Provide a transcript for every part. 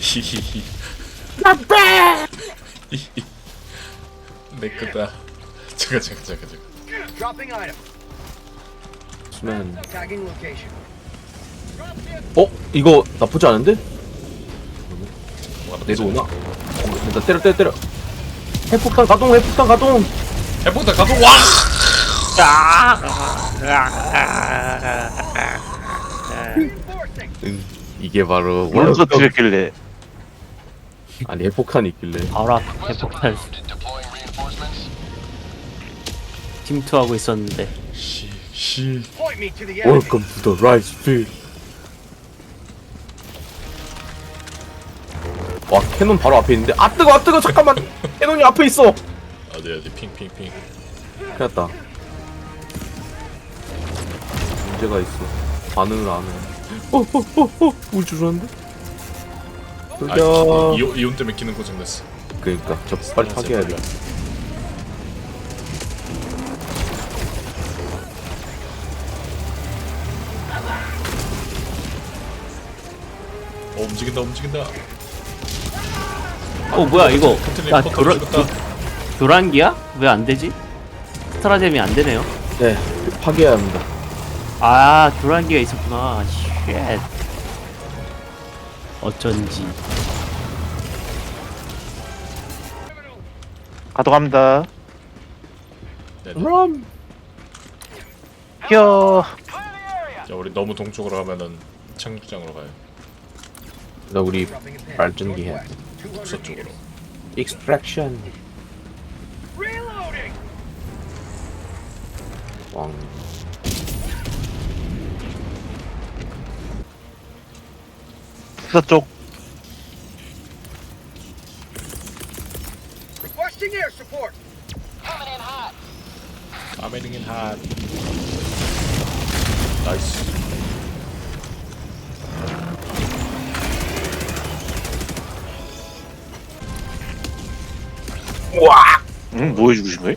히히히히히 내 거다 잠깐 잠깐 잠깐 잠깐 Dropping item. 수면 Tagging location. 어? 이거 나쁘지 않은데? 뭐가 내도 오나? 어, 일단 때려 때려 때려 핵폭탄 가동 핵폭탄 가동 해보다 가도 와 Reinforcing. 응 이게 바로 물론 터뜨렸길래. 아니 핵폭탄이 있길래. 바로 앞 핵폭탄. 침투하고 있었는데. enemy. Welcome to the rice field. 와 캐논 바로 앞에 있는데. 아 뜨거 아 뜨거. 잠깐만. 캐논이 앞에 있어. 어디 어디? 핑핑핑. 큰일 났다. 문제가 있어. 반응을 안해 어어어어. 우주라는데? 아 돌려 이- 이온, 때문에 기능 고장났어. 그니까. 저 빨리 파괴해야 돼. 어 움직인다 움직인다. 어 뭐야 이거. 컨테이너 야 포터 교란, 죽었다. 교- 교란기야? 왜 안 되지? 스트라잼이 안 되네요. 네 파괴해야 합니다. 아 교란기가 있었구나 쉣 어쩐지 가져갑니다 네네. 그럼 혀자 우리 너무 동쪽으로 가면은 착륙장으로 가요 나 우리. 발전기 해 Northwest. 200 서쪽으로 meters. 익스트랙션 Reloading. 왕 서쪽 Requesting air support. 아메링 인 핫 나이스 응? 뭐 해주고 싶은 거예요?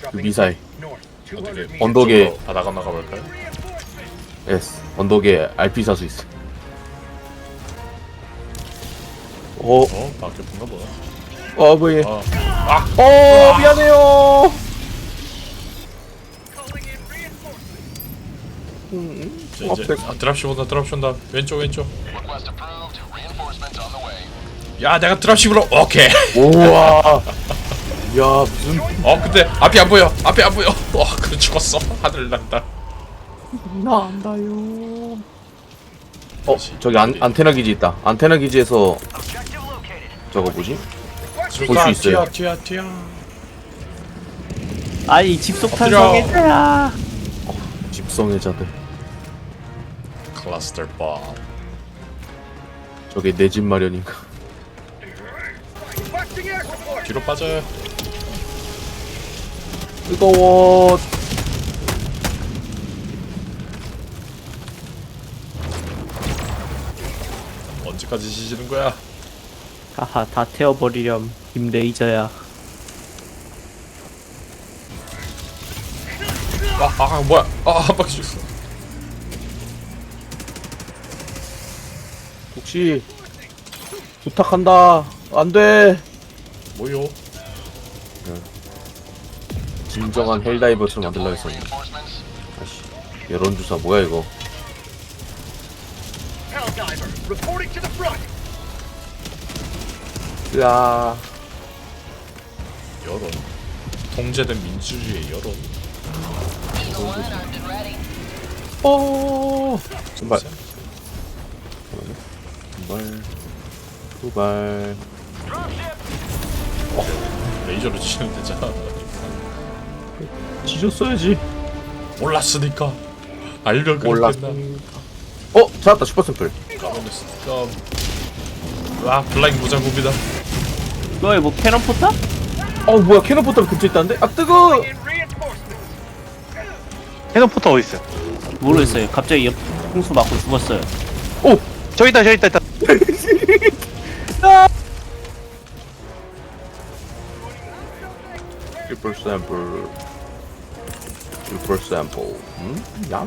Dropping 미사일 north. 200 어떻게 meters. 언덕에 저쪽으로 바다가 나가 볼까요? 예스 언덕에 RP 사수 있어 어? 어? 바뀌었나 보다 어 뭐해 어. 어 미안해요. 자, 이제 아, 드랍십 온다 드랍십 온다. 왼쪽 왼쪽. 야 내가 드랍십으로 오케이. 우와. 야 무슨 어 근데 앞이 안 보여. 앞이 안 보여. 와 그래 죽었어. 하늘 난다. 난다요. 어 저기 안, 안테나 기지 있다. 안테나 기지에서 저거 뭐지? 볼 수 있어요. 튀어 튀어 튀어 아니 집속탄 엎드려. 성애자야 집성애자들 클러스터 bomb 저게 내 집 마련인가. 뒤로 빠져요 뜨거워 언제까지 지지는 거야 하하 다 태워버리렴 김레이저야. 아, 아 뭐야? 아한 바퀴 죽었어. 혹시 부탁한다. 안돼. 뭐요? 진정한 헬다이버처럼 만들라 했었는데 아씨 여론조사 뭐야 이거? Helldiver. Reporting to the front. 으아 여론. 통제된 민주주의의 여론. 어. 선발 선발 후발 레이저로 치면 되잖아. 지졌어야지. 몰랐으니까. 알면 몰랐 그랬겠나 어 찾았다. 슈퍼 샘플. 까먹었어 아 블라인 무장구입니다 너의 뭐 캐논 포탑? 어 뭐야 캐논 포털 근처에 있다는데? 아 뜨거! reinforcements. 해놓포터 어딨어요? 모르겠어요. 갑자기 옆 홍수 맞고 죽었어요. 저기 있다 저기 있다 있다. 슈퍼 샘플 슈퍼 샘플 음? 얌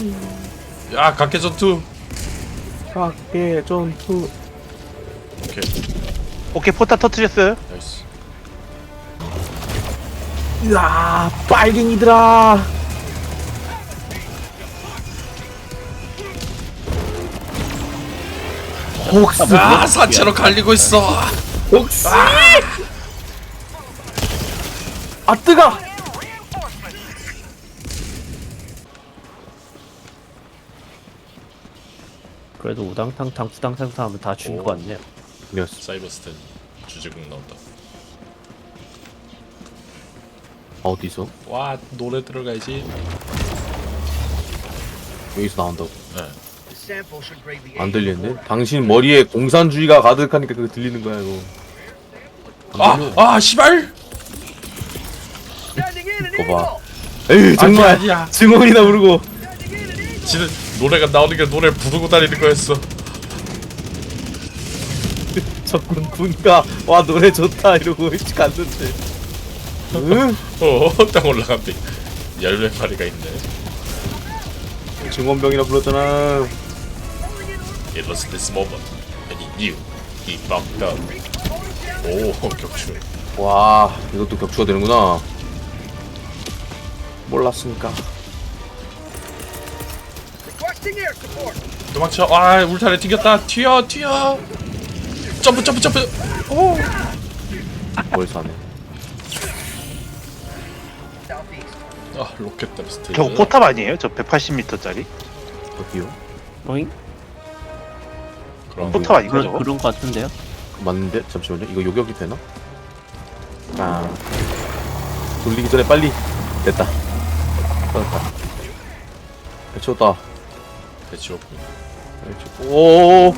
야 각계 전투. 각계 전투. 오케이 오케이 포탑 터트렸어요. 나이스. 으아 빨갱이들아. 혹스 아 사체로 갈리고 있어. 혹시 아. 뜨가 그래도 우당탕탕 수당탕탕 하면 다 죽인 오. 것 같네요. 이었어 사이버스텐 주제곡 나온다 어디서 와 노래 들어가야지 여기서 나온다고 네. 안 들리는데 당신 머리에 공산주의가 가득하니까 그거 들리는 거야 이거 아! 아 in an 거봐. 에이 정말 아니야. 증언이나 부르고! 지는 노래가 나오는 게 노래 부르고 다니는 거였어 적군 군가 와 노래 좋다 이러고 갔는데. 응? 어딱 올라간대 열매 파리가 있네. 증원병이라 불렀잖아. It was this moment and he knew he fucked up 오 격추. 와 이것도 격추가 되는구나. 몰랐으니까! 도망쳐. 아 울타리 튕겼다. 튀어 튀어 점프 점프 점프 오뭘 사네 Southeast. 아 로켓 댐스트 저거 포탑 아니에요? 저 180m짜리 어디요? 어잉? 그럼 포탑 아닌가 그런 저거? 그런 것 같은데요? 맞는데? 잠시만요 이거 요격이 되나? 아 돌리기 전에 빨리 됐다 됐다 배치웠다 배치웠군 오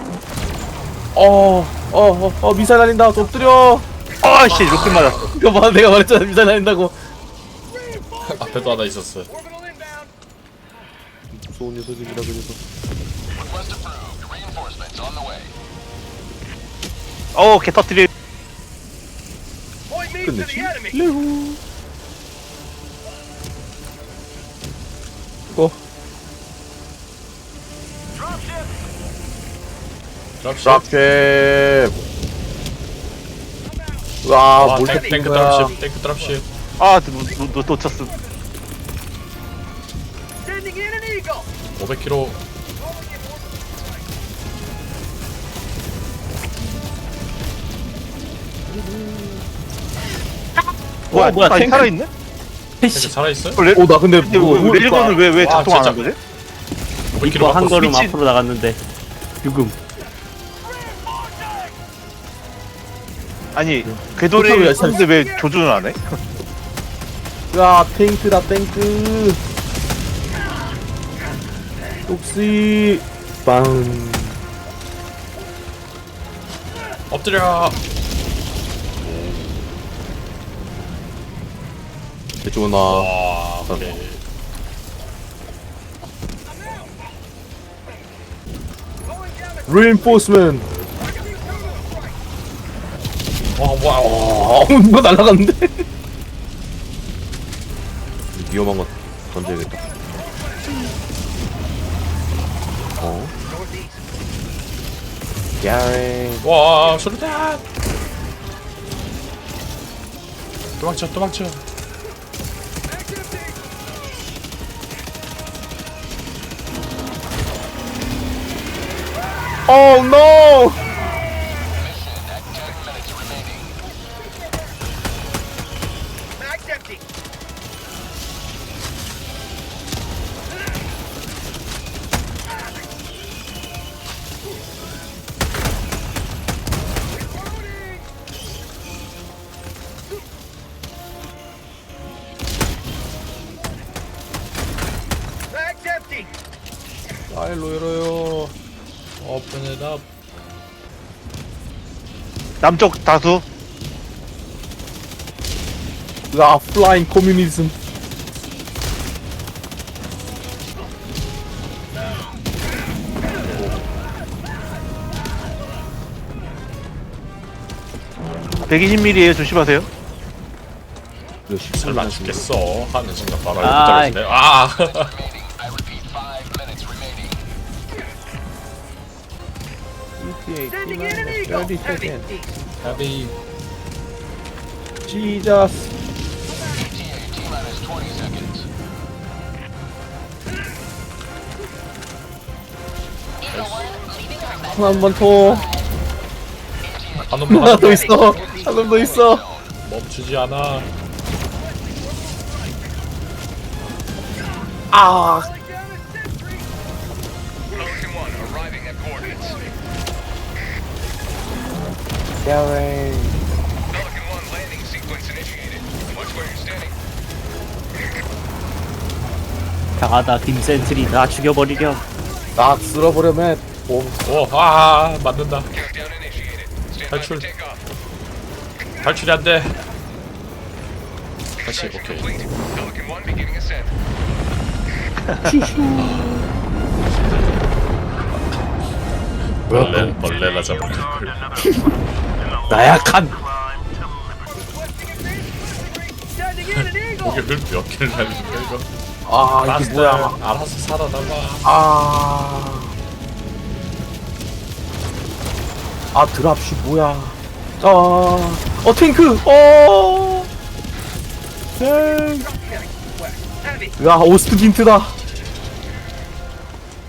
어, 어, 어, 어, 미사일 날린다. 좀 엎드려. 아씨 로켓 맞았어 이거 봐, 내가 말했잖아. 미사일 날린다고. 앞에도 하나 있었어! 무서운 녀석이라 그래서. 어 오케이 터트리 Point me to the 끝내지? 레후. 드랍캡. 와, 와뭘 탱크 탱크 거야. 드랍십 탱크 드랍십 아 Standing in an eagle! 500km 뭐야 뭐야, 탱크. 살아있네? 탱크 살아있어요? 어, 오, 나 근데 근데 뭐, 왜 레일건을 왜 왜 와, 작동 안 진짜. 거지? 500km 이거 한 걸음. 앞으로 나갔는데 죽음. 아니 포탑을 궤도를 왜 썼는데 왜 조준을 안 해? 야, 탱크다, 탱크. 똑시. 빵. 엎드려 이쪽은 나. 와 오케이 reinforcement. 와 뭐야 와. 어, 누가 날라갔는데? 위험한 거 던져야겠다. 어? 야랭. 와 수류탄 도망쳐 도망쳐 Oh no! 파일로 열어요. Open it up 남쪽 다수. 아, flying communism. 백 120mm에 조심하세요. 이거 쉽지 설마 않아, 죽겠어? 하는 순간 바로 아이. 알고 떨어지네 아 Sending in an eagle. Heavy. East. 헤비 지저스 한번 더. 한 놈도 하나 더한 있어. 한 놈 더 있어. 멈추지 않아 아. Calling down a sentry. Pelican 1 arriving at coordinates. Standing. 강하다 김센트리 나 죽여버리렴 딱 쓸어버려면. 오. 오아 맞는다 탈출. 탈출이 안 돼 다시 Section 오케이 complete. Pelican 1 beginning ascent. 벌레 벌레나 잡을 걸 나약한. Sending in an eagle. 고개 몇 개를 날리는 거야 이거 아 이게 마스터 뭐야? 알아서 살아남아 아. 아 드랍시 뭐야? 아. 어 탱크. 어. 네. Heavy. 야 오스트 빈트다.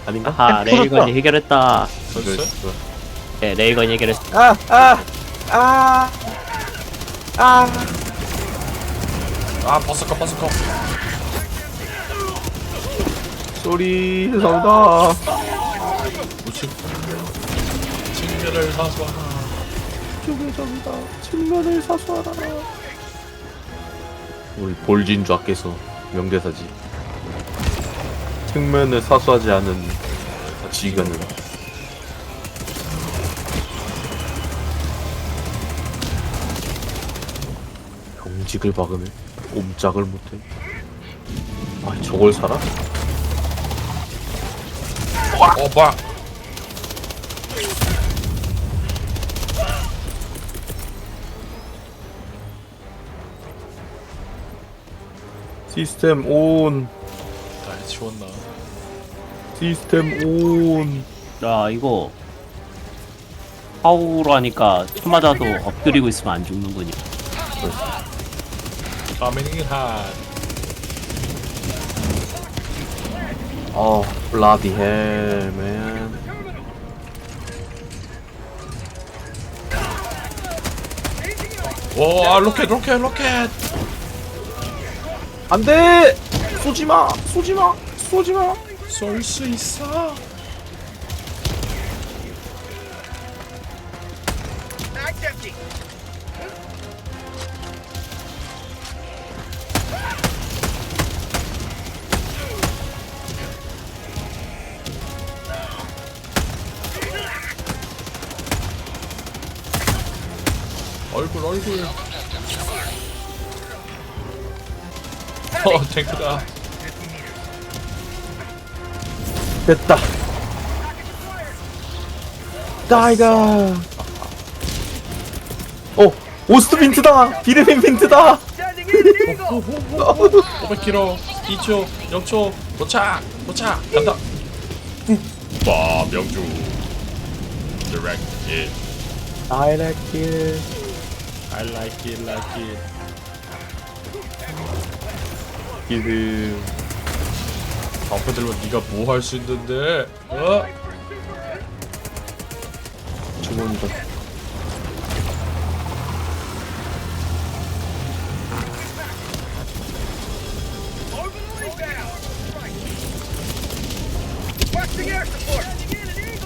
아닌가? 아하 레이건이 해결했다 됐어? 네 레이건이 해결했어 아, 아, 아, 아. 아 버스커 버스커 쏘리, 죄송합니다. 우측 측면을 사수하라 죄송합니다. 측면을 사수하라. 우리 볼진 좌께서 명대사지. 측면을 사수하지 않은 지휘관은 경직을 박으면 옴짝을 못해. 아, 저걸 사라? 어 뭐야 시스템 온. 다 해치웠나 시스템 온. 야 이거 파우로 하니까 총 맞아도 엎드리고 있으면 안 죽는군요 카미닝 한 어, 블라디 헬, 맨. 와 로켓 로켓 로켓 안 돼! 쏘지 마! 쏘지 마! 쏘지 마! 쏠 수 있어 얼굴 얼굴 어 탱크다 됐다. 나이가. 어, 오스트 빈트다! 비르민 빈트다! Sending in an eagle. 500km 2초 0초 도착 도착 간다 빠 명중 Direct it I like it. I like it like it 비르. 방패 들면 네가 뭐 할 수 있는데 어?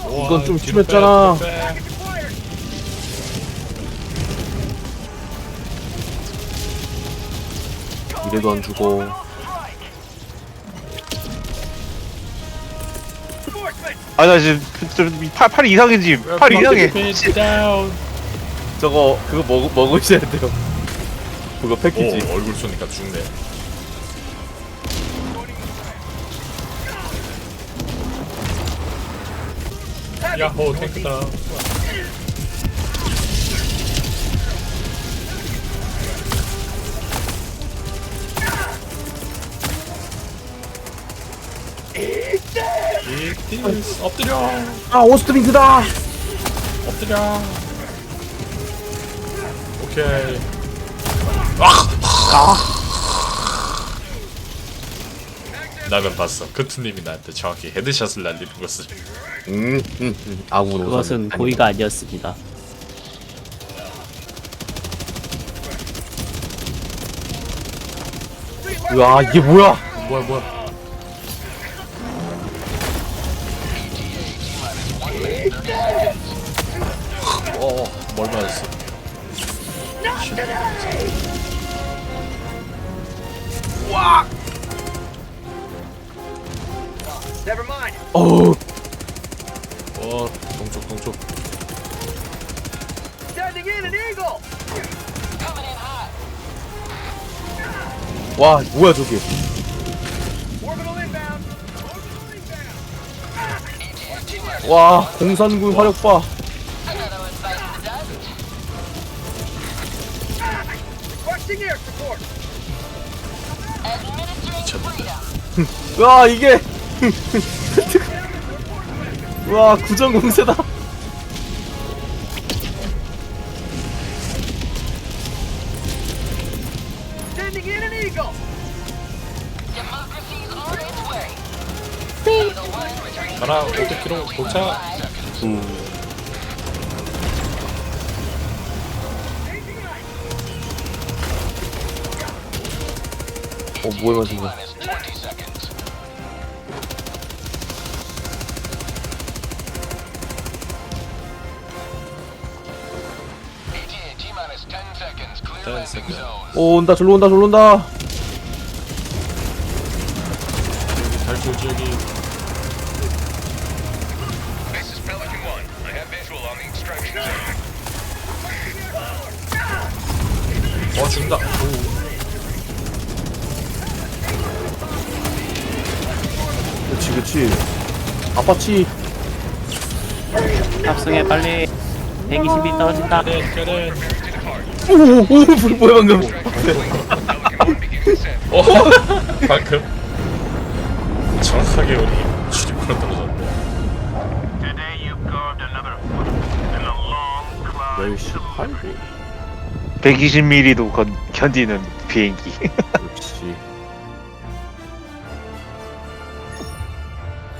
우와, 이건 좀 심했잖아. 이래도 안 죽어. Reinforcements. 아나 지금 좀 팔, 팔이 이상해 지금 팔 이상해. 저거, 그거 먹, 먹으셔야 돼요. 그거 패키지. 오 얼굴 쏘니까 죽네 야호 탱크다 이티스 엎드려 아, 오스트 빈트다! 엎드려. 오케이. 아! 나는 봤어. 크트님이 나한테 정확히 헤드샷을 날리는 것을. 음, 음, 음. 아군 오선. 그것은. 고의가 아니었습니다. 으아 이게 뭐야? 뭐야 뭐야? 어, 뭘 맞았어? Mind. 어우, 어, 동쪽 동쪽. 와 뭐야 저게? 와 공산군 화력 봐. Requesting air support. 미쳤는데. 와 이게. 와 구전 공세다. Eagle. 가라 500km 도착. 어 뭐야 맞은 거? Minus 20 seconds. ETA T minus 10 seconds. Clear 10 landing seconds. zone. 오 온다 절로 온다 절로 온다. 탈출 지역이. 어 죽는다. 그렇지 그렇지. 아파치. 탑승해 빨리. 120이 떨어진다. 캐넨 캐넨. 오오 뭐야 방금? Pelican 1 begin descent. 어 방금 정확하게 우리 출입구로 떨어졌네. 열시 팔. 120mm도 건, 견디는 비행기 그렇지.